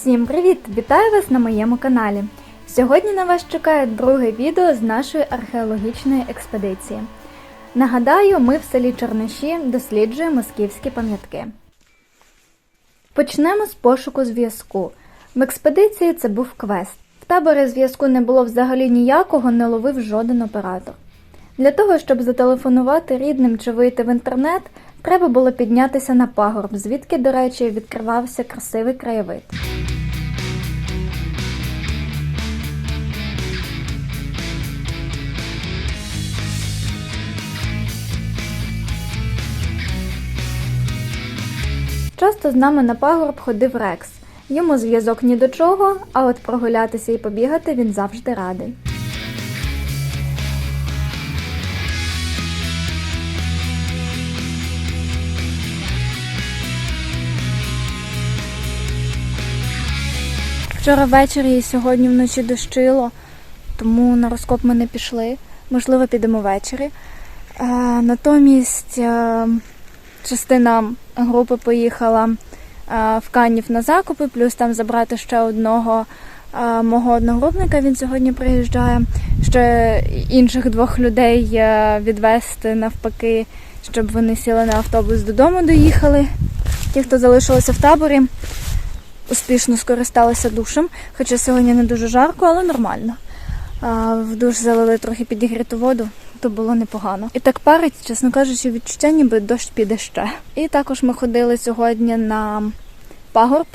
Всім привіт! Вітаю вас на моєму каналі. Сьогодні на вас чекає друге відео з нашої археологічної експедиції. Нагадаю, ми в селі Черниші досліджуємо москівські пам'ятки. Почнемо з пошуку зв'язку. В експедиції це був квест. В таборі зв'язку не було взагалі ніякого, не ловив жоден оператор. Для того, щоб зателефонувати рідним чи вийти в інтернет, треба було піднятися на пагорб, звідки, до речі, відкривався красивий краєвид. Часто з нами на пагорб ходив Рекс. Йому зв'язок ні до чого, а от прогулятися і побігати він завжди радий. Вчора ввечері і сьогодні вночі дощило, тому на розкоп ми не пішли. Можливо, підемо ввечері. Натомість е, частина групи поїхала е, в Канів на закупи, плюс там забрати ще одного е, мого одногрупника. Він сьогодні приїжджає. Ще інших двох людей відвести навпаки, щоб вони сіли на автобус додому, доїхали. Ті, хто залишилися в таборі, успішно скористалися душем, хоча сьогодні не дуже жарко, але нормально. В душ залили трохи підігріту воду, то було непогано. І так парить, чесно кажучи, відчуття, ніби дощ піде ще. І також ми ходили сьогодні на пагорб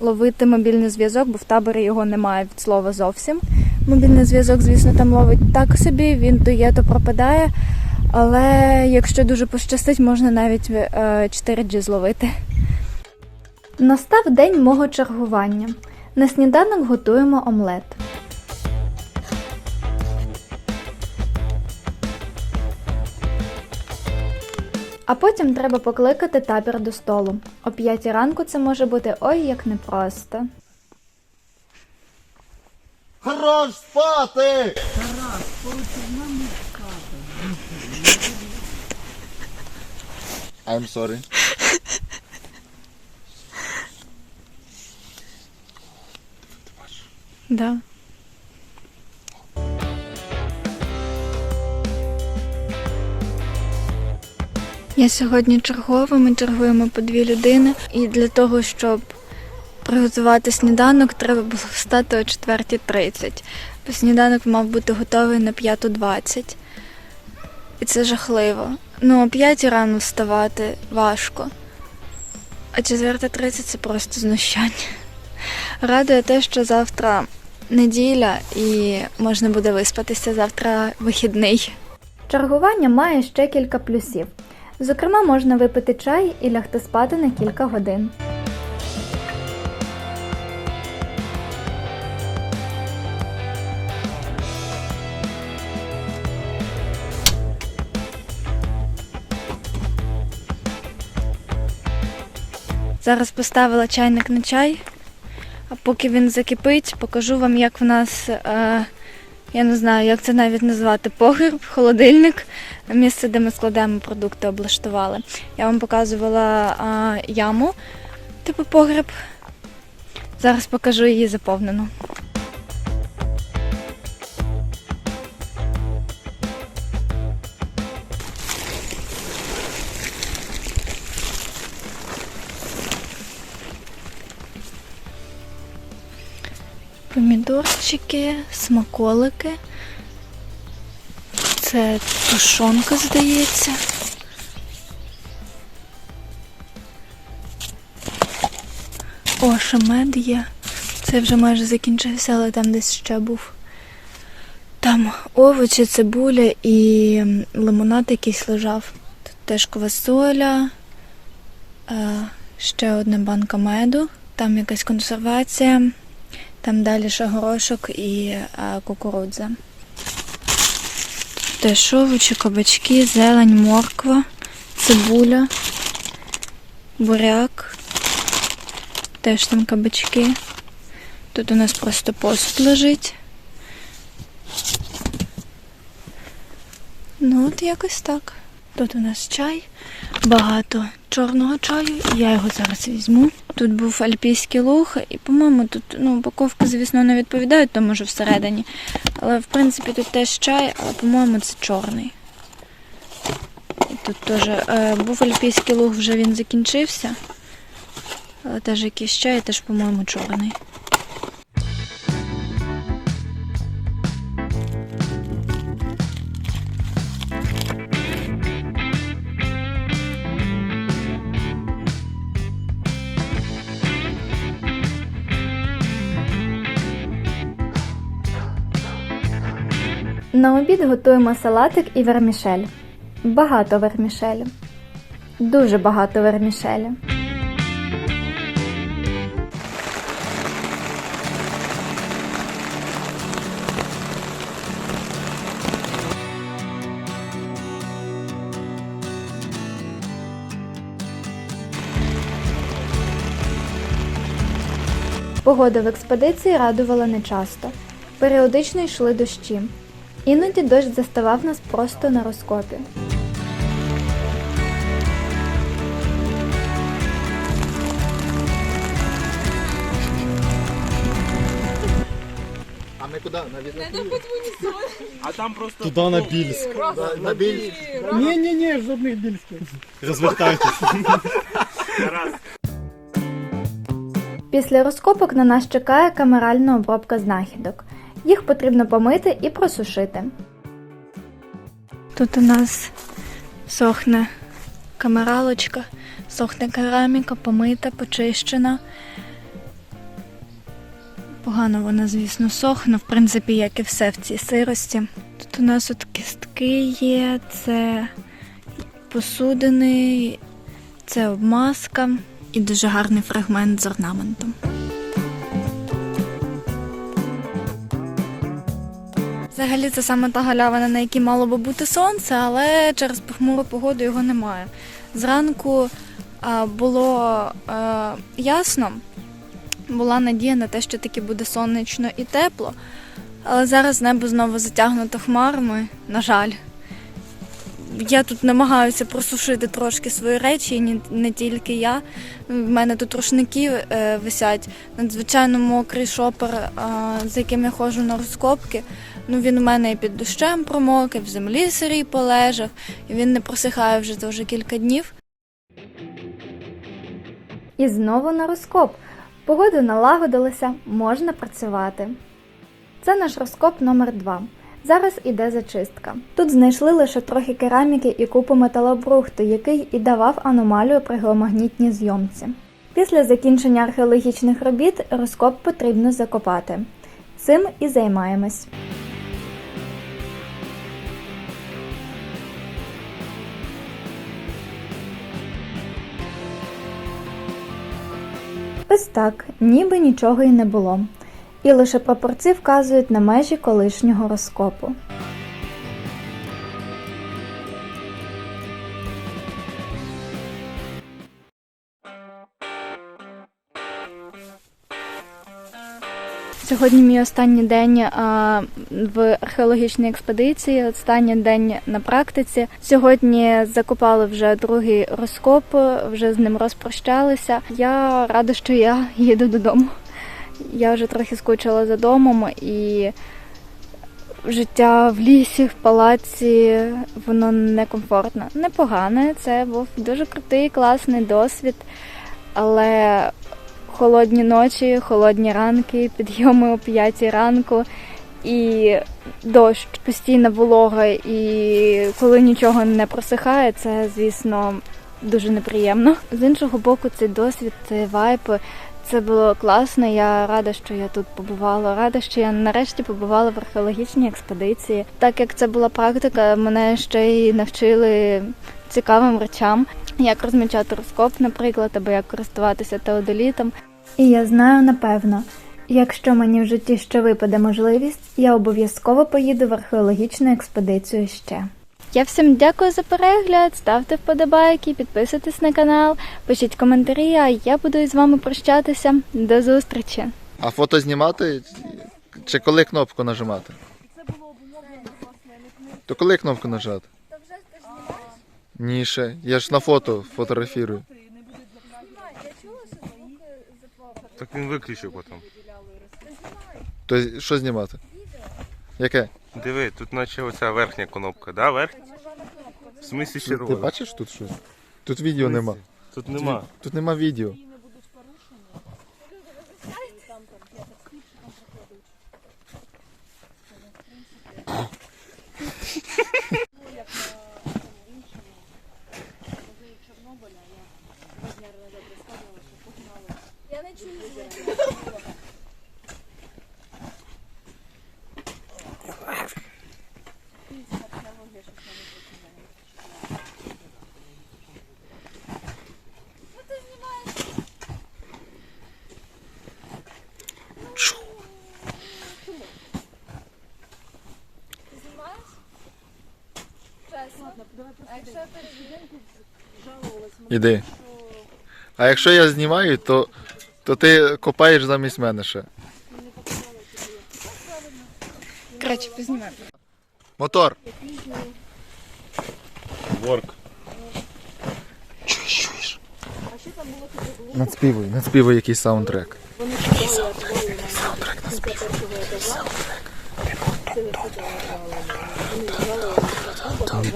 ловити мобільний зв'язок, бо в таборі його немає від слова зовсім. Мобільний зв'язок, звісно, там ловить так собі, він то є, то пропадає. Але якщо дуже пощастить, можна навіть е, 4G зловити. Настав день мого чергування. На сніданок готуємо омлет. А потім треба покликати табір до столу. О п'ятій ранку це може бути ой як непросто. Хорош спати! I'm sorry. Да. Я сьогодні чергова, ми чергуємо по дві людини. І для того, щоб приготувати сніданок, треба було встати о 4.30. Бо сніданок мав бути готовий на 5.20. І це жахливо. Ну, о 5 рано вставати важко. А 4.30 це просто знущання. Радує те, що завтра неділя і можна буде виспатися завтра вихідний. Чергування має ще кілька плюсів. Зокрема, можна випити чай і лягти спати на кілька годин. Зараз поставила чайник на чай, поки він закипить, покажу вам, як в нас, е, я не знаю, як це навіть назвати, погріб, холодильник, місце, де ми складаємо продукти, облаштували. Я вам показувала е, яму, типу погріб. Зараз покажу її заповнену. Помідорчики, смаколики. Це тушонка, здається. О, ще мед є. Це вже майже закінчився, але там десь ще був. Там овочі, цибуля і лимонад якийсь лежав. Тут теж квасоля, е, ще одна банка меду, там якась консервація. Там далі ще горошок і а, кукурудза. Теж овочі, кабачки, зелень, морква, цибуля, буряк. Теж там кабачки. Тут у нас просто посуд лежить. Ну, от якось так. Тут у нас чай, багато чорного чаю, і я його зараз візьму. Тут був альпійський луг, і, по-моєму, тут ну, упаковки, звісно, не відповідають тому, що всередині. Але в принципі тут теж чай, але, по-моєму, це чорний. І тут теж е, був альпійський луг, вже він закінчився. Але теж якийсь чай, теж, по-моєму, чорний. На обід готуємо салатик і вермішель. Багато вермішелі. Дуже багато вермішелі. Погода в експедиції радувала нечасто. Періодично йшли дощі. Іноді дощ заставав нас просто на розкопі. А ми куди? На? А там просто Туди на Більськ. На, на більш? Ні, ні, ні, жодних більських. Розвертайтесь. Після розкопок на нас чекає камеральна обробка знахідок. Їх потрібно помити і просушити. Тут у нас сохне камералочка, сохне кераміка, помита, почищена. Погано вона, звісно, сохне, в принципі, як і все в цій сирості. Тут у нас от кістки є, це посудини, це обмазка і дуже гарний фрагмент з орнаментом. Взагалі це саме та галявина, на якій мало би бути сонце, але через похмуру погоду його немає. Зранку було ясно, була надія на те, що таки буде сонечно і тепло, але зараз небо знову затягнуто хмарами, на жаль. Я тут намагаюся просушити трошки свої речі, і ні- не тільки я. В мене тут рушники е, висять, надзвичайно мокрий шопер, е, з яким я ходжу на розкопки. Ну, він у мене і під дощем промок, і в землі сирій полежав, і він не просихає вже це вже кілька днів. І знову на розкоп. Погода налагодилася, можна працювати. Це наш розкоп номер 2 Зараз іде зачистка. Тут знайшли лише трохи кераміки і купу металобрухту, який і давав аномалію при геомагнітній зйомці. Після закінчення археологічних робіт розкоп потрібно закопати. Цим і займаємось. Ось так, ніби нічого й не було. І лише прапорці вказують на межі колишнього розкопу. Сьогодні мій останній день а, в археологічній експедиції, останній день на практиці. Сьогодні закопали вже другий розкоп, вже з ним розпрощалися. Я рада, що я їду додому. Я вже трохи скучила за домом і життя в лісі, в палаці, воно некомфортне. Непогане, це був дуже крутий, класний досвід, але холодні ночі, холодні ранки, підйоми о 5 ранку і дощ, постійна волога, і коли нічого не просихає, це, звісно, дуже неприємно. З іншого боку, цей досвід, цей вайб, це було класно. Я рада, що я тут побувала. Рада, що я нарешті побувала в археологічній експедиції. Так як це була практика, мене ще й навчили цікавим речам, як розмічати розкоп, наприклад, або як користуватися теодолітом. І я знаю напевно, якщо мені в житті ще випаде можливість, я обов'язково поїду в археологічну експедицію ще. Я всім дякую за перегляд, ставте вподобайки, підписуйтесь на канал, пишіть коментарі, а я буду із вами прощатися. До зустрічі! А фото знімати? Чи коли кнопку нажимати? То коли кнопку нажати? Ні, ще. Я ж на фото фотографірую. Так він виключив потім. То що знімати? Яке? Диви, тут наче оця верхня кнопка, да? Верхня? В смислі Ти червона? бачиш тут щось? Тут відео нема. Тут нема. Тут нема відео. Я не чую звуки. Ти знімаєш? Чесно. А якщо я перевірю? Іди. А якщо я знімаю, то, то ти копаєш замість мене ще. Коротше, познімай. Мотор. Ворк. Чуєш, чуєш? Надспівуй, надспівуй якийсь саундтрек.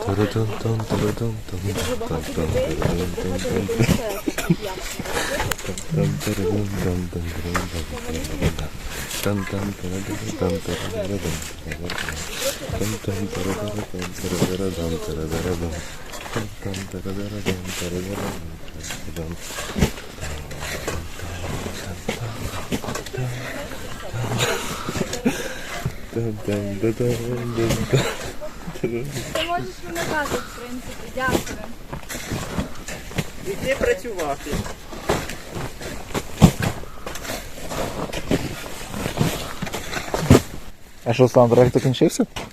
dum dum dum dum dum Ти можеш вимикати, в принципі. Дякую. Іди працювати. А що, саундтрек закінчився? Так.